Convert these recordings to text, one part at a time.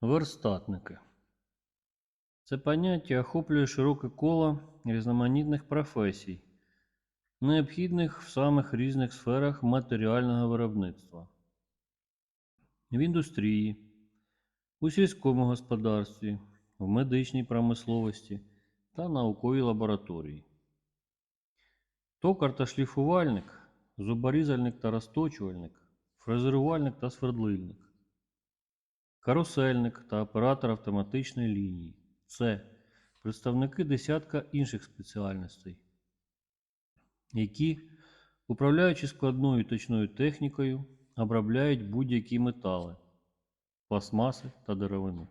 Верстатники. Це поняття охоплює широке коло різноманітних професій, необхідних в самих різних сферах матеріального виробництва. В індустрії, у сільському господарстві, в медичній промисловості та науковій лабораторії. Токар та шліфувальник, зуборізальник та розточувальник, фрезерувальник та свердлильник карусельник та оператор автоматичної лінії. Це представники десятка інших спеціальностей, які, управляючи складною точною технікою, обробляють будь-які метали, пластмаси та деревину.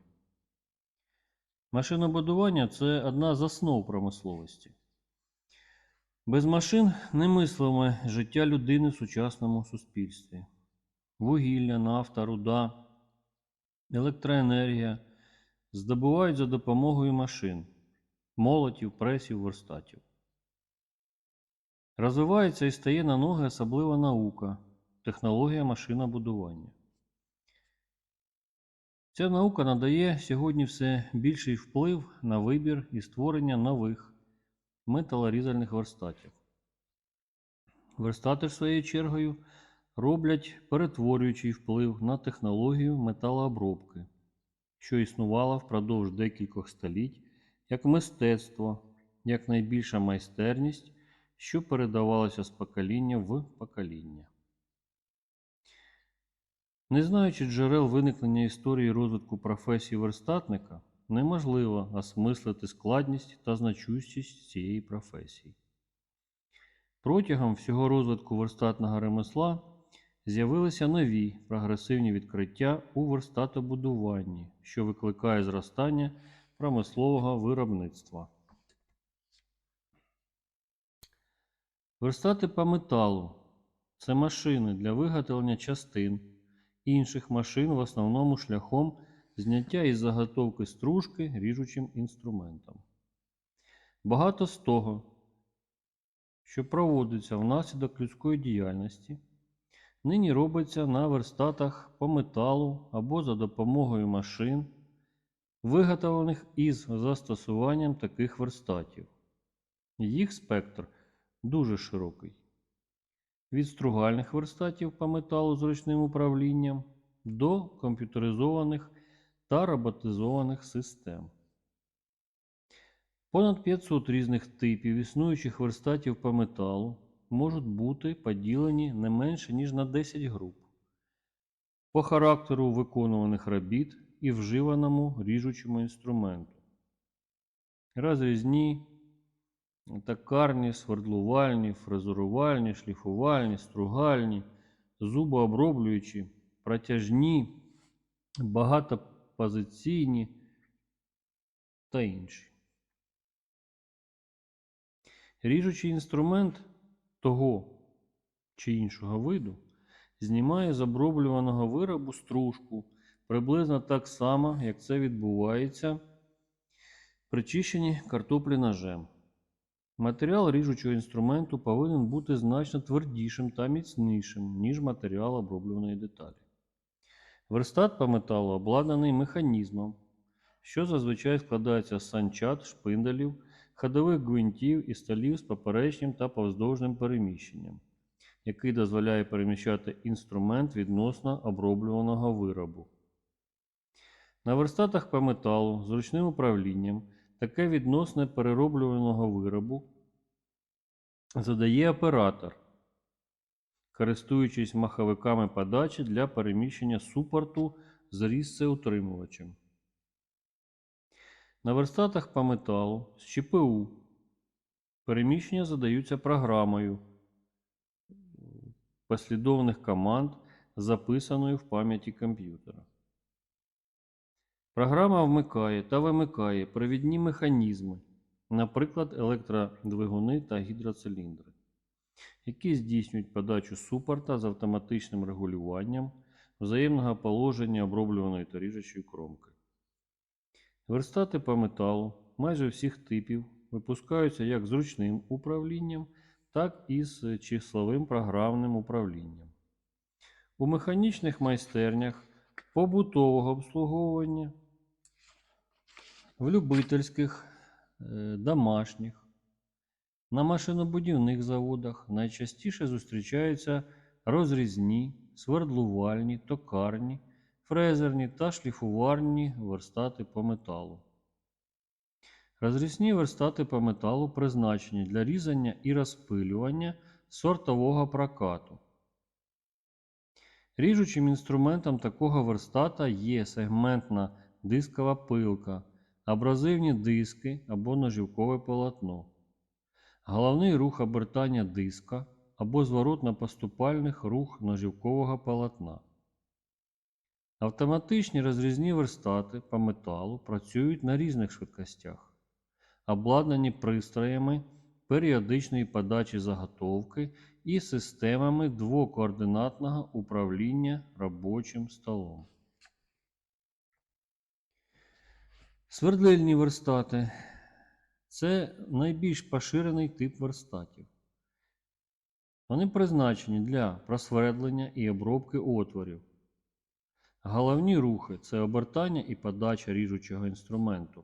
Машинобудування це одна з основ промисловості. Без машин немислиме життя людини в сучасному суспільстві. Вугілля, нафта, руда електроенергія здобувають за допомогою машин, молотів, пресів, верстатів. Розвивається і стає на ноги особлива наука, технологія машинобудування. Ця наука надає сьогодні все більший вплив на вибір і створення нових металорізальних верстатів. Верстати, ж своєю чергою, роблять перетворюючий вплив на технологію металообробки, що існувала впродовж декількох століть як мистецтво, як найбільша майстерність, що передавалася з покоління в покоління. Не знаючи джерел виникнення історії розвитку професії верстатника, неможливо осмислити складність та значущість цієї професії. Протягом всього розвитку верстатного ремесла з'явилися нові прогресивні відкриття у верстатобудуванні, що викликає зростання промислового виробництва. Верстати по металу це машини для виготовлення частин інших машин в основному шляхом зняття із заготовки стружки ріжучим інструментом. Багато з того, що проводиться внаслідок людської діяльності, нині робиться на верстатах по металу або за допомогою машин, виготовлених із застосуванням таких верстатів. Їх спектр дуже широкий. Від стругальних верстатів по металу з ручним управлінням до комп'ютеризованих та роботизованих систем. Понад 500 різних типів існуючих верстатів по металу можуть бути поділені не менше, ніж на 10 груп по характеру виконуваних робіт і вживаному ріжучому інструменту. Розрізні, токарні, свердлувальні, фрезерувальні, шліфувальні, стругальні, зубооброблюючі, протяжні, багатопозиційні та інші. Ріжучий інструмент того чи іншого виду знімає з оброблюваного виробу стружку приблизно так само, як це відбувається при чищенні картоплі ножем. Матеріал ріжучого інструменту повинен бути значно твердішим та міцнішим, ніж матеріал оброблюваної деталі. Верстат по металу обладнаний механізмом, що зазвичай складається з санчат, шпинделів, ходових гвинтів і столів з поперечним та повздовжним переміщенням, який дозволяє переміщати інструмент відносно оброблюваного виробу. На верстатах по металу з управлінням таке відносне перероблюваного виробу задає оператор, користуючись маховиками подачі для переміщення супорту з різцеутримувачем. На верстатах по металу з ЧПУ переміщення задаються програмою послідовних команд, записаною в пам'яті комп'ютера. Програма вмикає та вимикає провідні механізми, наприклад, електродвигуни та гідроциліндри, які здійснюють подачу супорта з автоматичним регулюванням взаємного положення оброблюваної та ріжучої кромки. Верстати по металу майже всіх типів випускаються як з ручним управлінням, так і з числовим програмним управлінням. У механічних майстернях побутового обслуговування, в любительських, е, домашніх, на машинобудівних заводах найчастіше зустрічаються розрізні, свердлувальні, токарні, фрезерні та шліфувальні верстати по металу. Розрізні верстати по металу призначені для різання і розпилювання сортового прокату. Ріжучим інструментом такого верстата є сегментна дискова пилка, абразивні диски або ножівкове полотно, головний рух обертання диска або зворотно-поступальних рух ножівкового полотна. Автоматичні розрізні верстати по металу працюють на різних швидкостях, обладнані пристроями періодичної подачі заготовки і системами двокоординатного управління робочим столом. Свердлильні верстати це найбільш поширений тип верстатів. Вони призначені для просвердлення і обробки отворів. Головні рухи це обертання і подача ріжучого інструменту.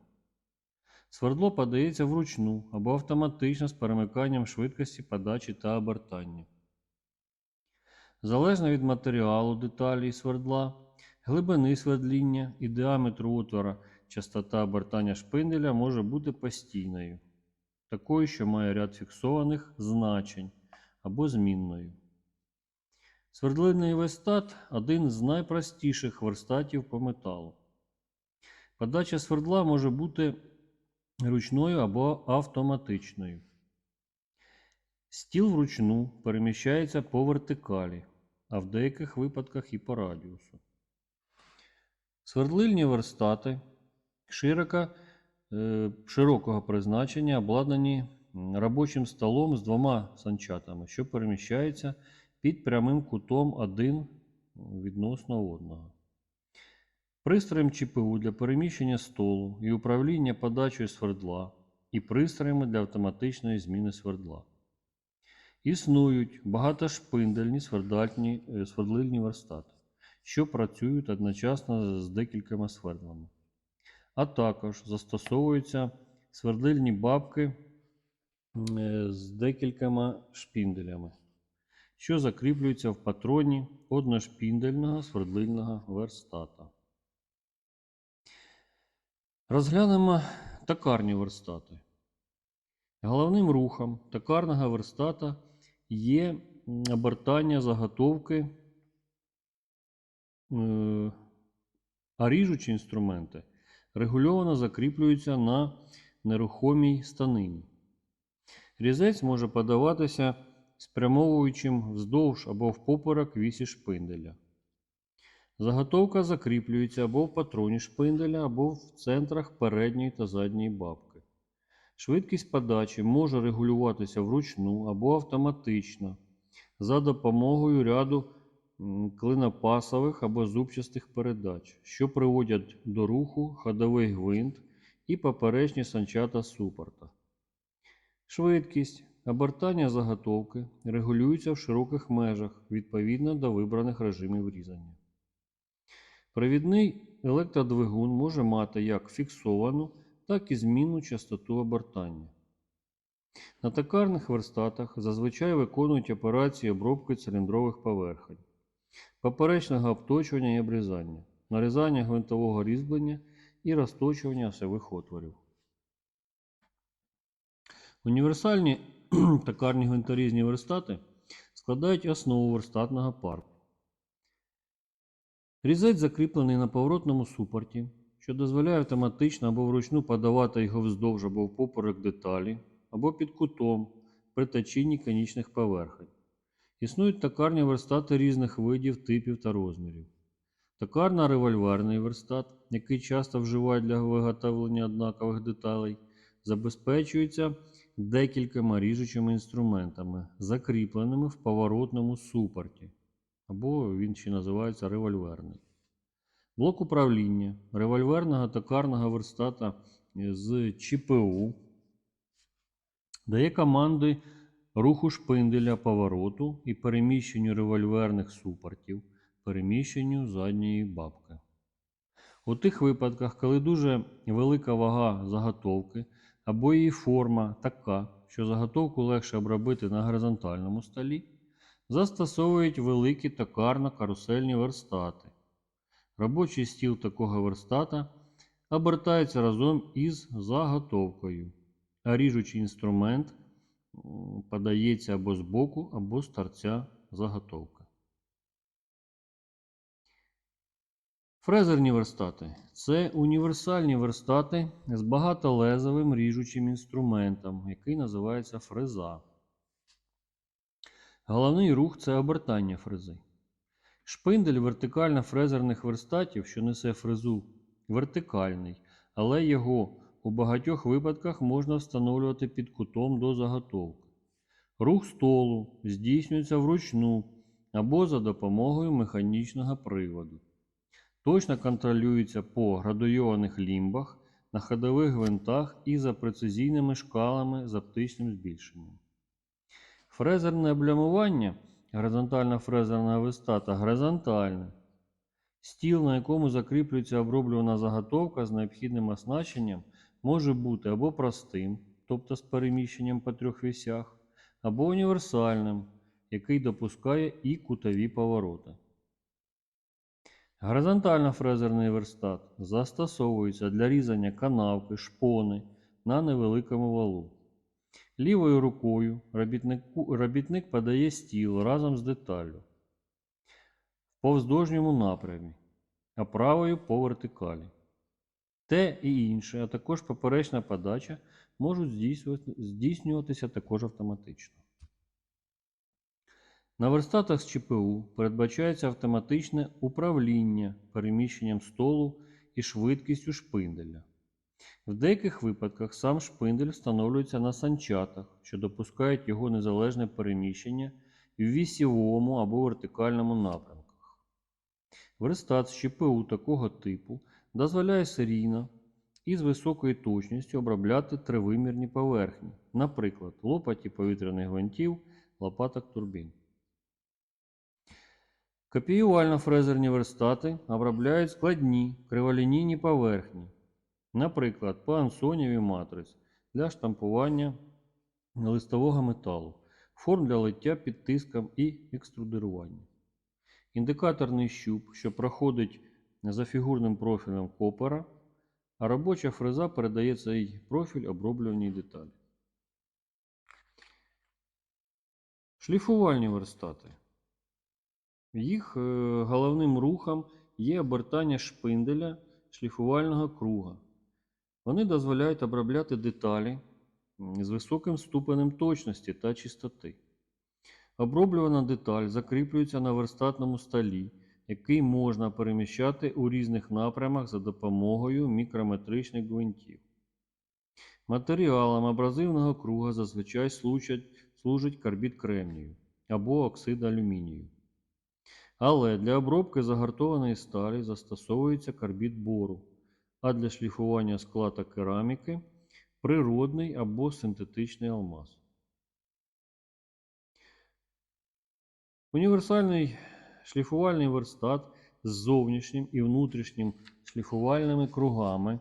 Свердло подається вручну або автоматично з перемиканням швидкості подачі та обертання. Залежно від матеріалу деталі свердла, глибини свердління і діаметру отвора, частота обертання шпинделя може бути постійною, такою, що має ряд фіксованих значень або змінною. Свердлильний верстат один з найпростіших верстатів по металу. Подача свердла може бути ручною або автоматичною. Стіл вручну переміщається по вертикалі, а в деяких випадках і по радіусу. Свердлильні верстати широко, е, широкого призначення обладнані робочим столом з двома санчатами, що переміщаються під прямим кутом один відносно одного. Пристроєм ЧПУ для переміщення столу і управління подачею свердла і пристроями для автоматичної зміни свердла. Існують багатошпиндельні е, свердлильні верстати, що працюють одночасно з декількома свердлами. А також застосовуються свердлильні бабки е, з декількома шпінделями, що закріплюються в патроні одношпіндельного свердлильного верстата. Розглянемо токарні верстати. Головним рухом токарного верстата є обертання заготовки, е, а ріжучі інструменти регульовано закріплюються на нерухомій станині. Різець може подаватися спрямовуючим вздовж або впоперек вісі шпинделя. Заготовка закріплюється або в патроні шпинделя, або в центрах передньої та задньої бабки. Швидкість подачі може регулюватися вручну або автоматично за допомогою ряду клинопасових або зубчастих передач, що приводять до руху ходовий гвинт і поперечні санчата супорта. Швидкість обертання заготовки регулюється в широких межах відповідно до вибраних режимів різання. Провідний електродвигун може мати як фіксовану, так і змінну частоту обертання. На токарних верстатах зазвичай виконують операції обробки циліндрових поверхень, поперечного обточування і обрізання, нарізання гвинтового різьблення і розточування осьових отворів. Універсальні токарні гвинторізні верстати складають основу верстатного парку. Різець закріплений на поворотному супорті, що дозволяє автоматично або вручну подавати його вздовж або впоперек деталі, або під кутом при точінні конічних поверхень. Існують токарні верстати різних видів, типів та розмірів. Токарно-револьверний верстат, який часто вживають для виготовлення однакових деталей, забезпечується декількома ріжучими інструментами, закріпленими в поворотному супорті або він ще називається револьверний. Блок управління револьверного токарного верстата з ЧПУ дає команди руху шпинделя повороту і переміщенню револьверних супортів, переміщенню задньої бабки. У тих випадках, коли дуже велика вага заготовки або її форма така, що заготовку легше обробити на горизонтальному столі, застосовують великі токарно-карусельні верстати. Робочий стіл такого верстата обертається разом із заготовкою, а ріжучий інструмент подається або з боку, або з торця заготовки. Фрезерні верстати це універсальні верстати з багатолезовим ріжучим інструментом, який називається фреза. Головний рух це обертання фрези. Шпиндель вертикально-фрезерних верстатів, що несе фрезу, вертикальний, але його у багатьох випадках можна встановлювати під кутом до заготовки. Рух столу здійснюється вручну або за допомогою механічного приводу. Точно контролюється по градуйованих лімбах, на ходових гвинтах і за прецизійними шкалами з оптичним збільшенням. Фрезерне облямування горизонтальна фрезерна вистата горизонтальне. Стіл, на якому закріплюється оброблювана заготовка з необхідним оснащенням, може бути або простим, тобто з переміщенням по трьох вісях, або універсальним, який допускає і кутові повороти. Горизонтально-фрезерний верстат застосовується для різання канавки, шпони на невеликому валу. Лівою рукою робітник подає стіл разом з деталлю в повздовжньому напрямі, а правою по вертикалі. Те і інше, а також поперечна подача можуть здійснюватися також автоматично. На верстатах з ЧПУ передбачається автоматичне управління переміщенням столу і швидкістю шпинделя. В деяких випадках сам шпиндель встановлюється на санчатах, що допускають його незалежне переміщення в вісєвому або вертикальному напрямках. Верстат з ЧПУ такого типу дозволяє серійно і з високою точністю обробляти тривимірні поверхні, наприклад, лопаті повітряних гвинтів, лопаток турбін. Копіювально-фрезерні верстати обробляють складні криволінійні поверхні, наприклад, пансоніві матриць для штампування листового металу, форм для лиття під тиском і екструдирування. Індикаторний щуп, що проходить за фігурним профілем копера, а робоча фреза передає цей профіль оброблюваній деталі. Шліфувальні верстати. Їх е, головним рухом є обертання шпинделя шліфувального круга. Вони дозволяють обробляти деталі з високим ступенем точності та чистоти. Оброблювана деталь закріплюється на верстатному столі, який можна переміщати у різних напрямах за допомогою мікрометричних гвинтів. Матеріалом абразивного круга зазвичай служить карбід кремнію або оксид алюмінію. Але для обробки загартованої сталі застосовується карбід бору, а для шліфування скла та кераміки природний або синтетичний алмаз. Універсальний шліфувальний верстат з зовнішнім і внутрішнім шліфувальними кругами.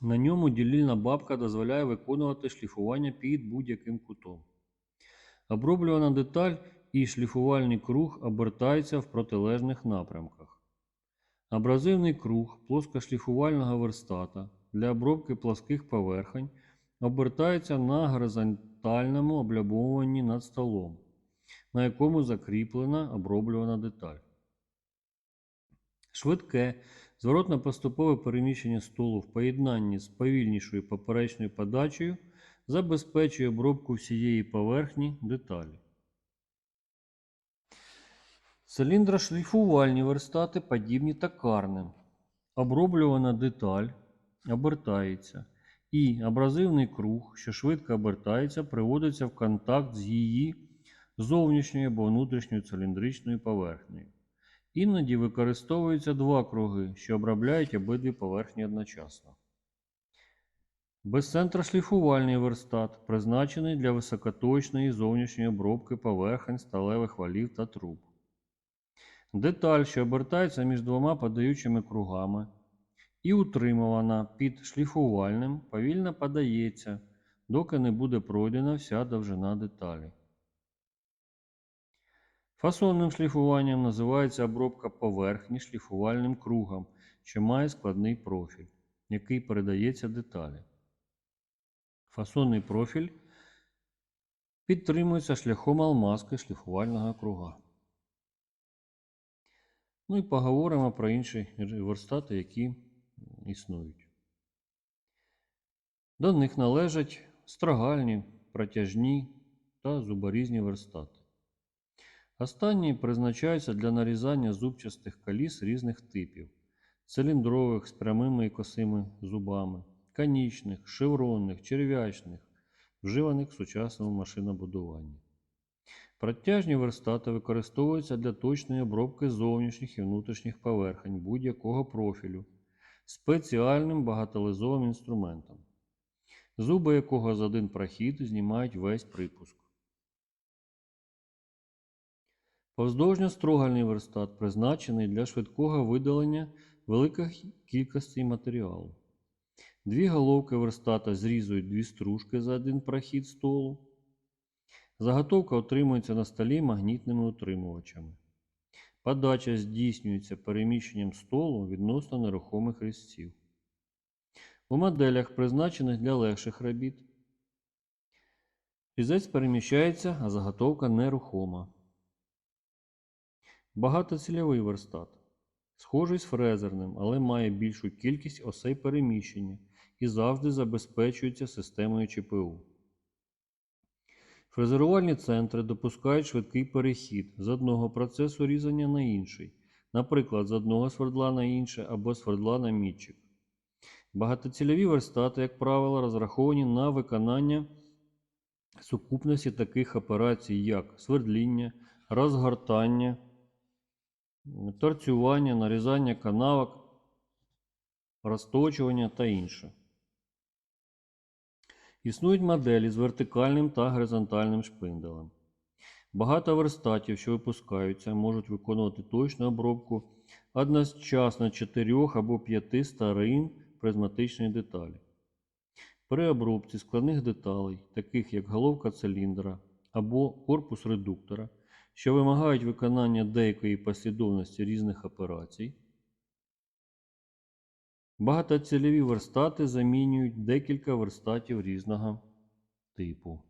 На ньому ділільна бабка дозволяє виконувати шліфування під будь-яким кутом. Оброблювана деталь і шліфувальний круг обертаються в протилежних напрямках. Абразивний круг плоскошліфувального верстата для обробки плоских поверхень обертається на горизонтальному облямовуванні над столом, на якому закріплена оброблювана деталь. Швидке зворотно-поступове переміщення столу в поєднанні з повільнішою поперечною подачею забезпечує обробку всієї поверхні деталі. Циліндрошліфувальні верстати подібні токарним. Оброблювана деталь обертається, і абразивний круг, що швидко обертається, приводиться в контакт з її зовнішньою або внутрішньою циліндричною поверхнею. Іноді використовуються два круги, що обробляють обидві поверхні одночасно. Безцентрошліфувальний верстат призначений для високоточної зовнішньої обробки поверхень сталевих валів та труб. Деталь, що обертається між двома подаючими кругами і утримувана під шліфувальним, повільно подається, доки не буде пройдена вся довжина деталі. Фасонним шліфуванням називається обробка поверхні шліфувальним кругом, що має складний профіль, який передається деталі. Фасонний профіль підтримується шляхом алмазки шліфувального круга. Ну і поговоримо про інші верстати, які існують. До них належать строгальні, протяжні та зуборізні верстати. Останні призначаються для нарізання зубчастих коліс різних типів: циліндрових з прямими і косими зубами, конічних, шевронних, черв'ячних, вживаних в сучасному машинобудуванні. Протяжні верстати використовуються для точної обробки зовнішніх і внутрішніх поверхень будь-якого профілю спеціальним багатолизовим інструментом, зуби якого за один прохід знімають весь припуск. Повздовжньо-строгальний верстат призначений для швидкого видалення великих кількостей матеріалу. Дві головки верстата зрізують дві стружки за один прохід столу. Заготовка отримується на столі магнітними утримувачами. Подача здійснюється переміщенням столу відносно нерухомих різців. У моделях, призначених для легших робіт, різець переміщається, а заготовка нерухома. Багатоцільовий верстат. Схожий з фрезерним, але має більшу кількість осей переміщення і завжди забезпечується системою ЧПУ. Фрезерувальні центри допускають швидкий перехід з одного процесу різання на інший, наприклад, з одного свердла на інше або свердла на мітчик. Багатоцільові верстати, як правило, розраховані на виконання сукупності таких операцій, як свердління, розгортання, торцювання, нарізання канавок, розточування та інше. Існують моделі з вертикальним та горизонтальним шпинделем. Багато верстатів, що випускаються, можуть виконувати точну обробку одночасно 4 або 5 старин призматичної деталі. При обробці складних деталей, таких як головка циліндра або корпус редуктора, що вимагають виконання деякої послідовності різних операцій, Багатоцільові верстати замінюють декілька верстатів різного типу.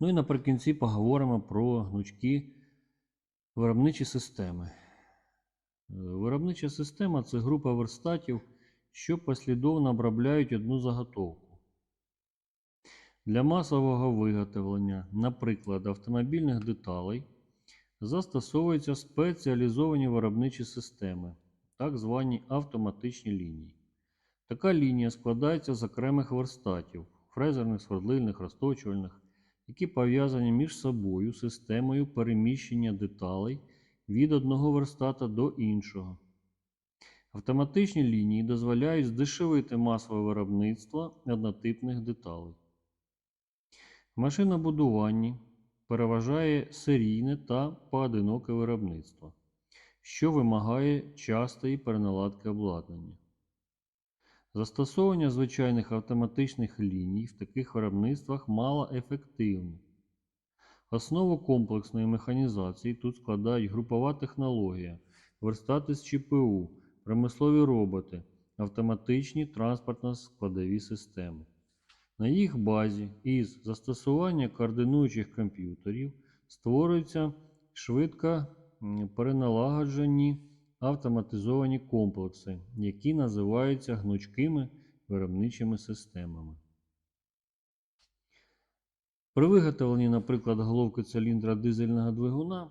Ну і наприкінці поговоримо про гнучкі виробничі системи. Е, Виробнича система це група верстатів, що послідовно обробляють одну заготовку. Для масового виготовлення, наприклад, автомобільних деталей, застосовуються спеціалізовані виробничі системи так звані автоматичні лінії. Така лінія складається з окремих верстатів, фрезерних, свердлильних, розточувальних, які пов'язані між собою системою переміщення деталей від одного верстата до іншого. Автоматичні лінії дозволяють здешевити масове виробництво однотипних деталей. В машинобудуванні переважає серійне та поодиноке виробництво що вимагає частої переналадки обладнання. Застосовування звичайних автоматичних ліній в таких виробництвах мало ефективне. Основу комплексної механізації тут складають групова технологія, верстати з ЧПУ, промислові роботи, автоматичні транспортно-складові системи. На їх базі із застосування координуючих комп'ютерів створюється швидка переналагоджені автоматизовані комплекси, які називаються гнучкими виробничими системами. При виготовленні, наприклад, головки циліндра дизельного двигуна,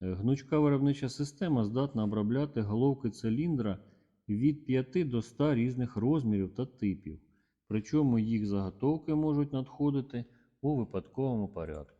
е, гнучка виробнича система здатна обробляти головки циліндра від 5 до 100 різних розмірів та типів, причому їх заготовки можуть надходити у випадковому порядку.